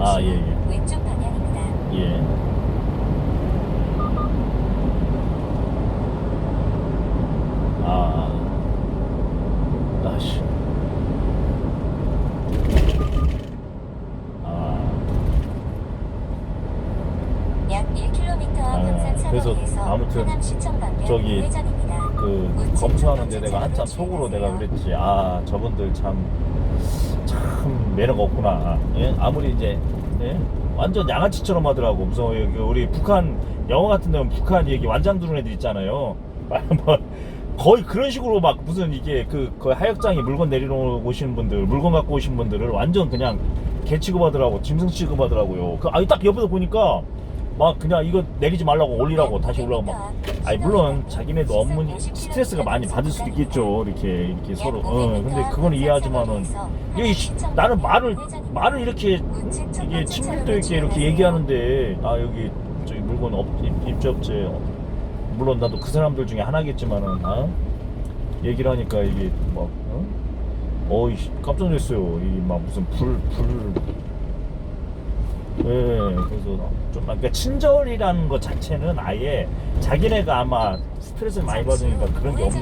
아, 후 예, 예. 왼쪽 방향입니다. 예. 아, 아씨. 아, 약 1km 아, 방산 그래서 사거리에서 아무튼 하남 시청 방면 저기 우회전입니다. 그 검수하는데 내가 한참 속으로 내가. 그랬지. 아, 저분들 참, 참 매너가 없구나. 예? 아무리 이제, 예? 완전 양아치처럼 하더라고. 무슨 여기 우리 북한 영화 같은 데는 북한 얘기 완장 두는 애들 있잖아요. 뭐 거의 그런 식으로 막 무슨 이게 그 거의 하역장에 물건 내리러 오시는 분들, 물건 갖고 오신 분들을 완전 그냥 개 취급하더라고, 짐승 취급하더라고요. 그 아니 딱 옆에서 보니까 막 그냥 이거 내리지 말라고 올리라고 다시 올라고 막. 아니 물론 자기네도 업무 스트레스가 많이 받을 수도 있겠죠. 이렇게 이렇게 서로. 어, 근데 그건 이해하지만은 씨, 나는 말을 말을 이렇게 이게 친밀도 있게 이렇게 얘기하는데 아 여기 저기 물건 업, 입, 입주업체 물론 나도 그 사람들 중에 하나겠지만은 아? 얘기를 하니까 이게 막 어? 어이 씨, 깜짝 놀랐어요 이 막 무슨 불불 예, 그래서 좀 그러니까 친절이라는 것 자체는 아예 자기네가 아마 스트레스를 많이 받으니까 그런 게 없는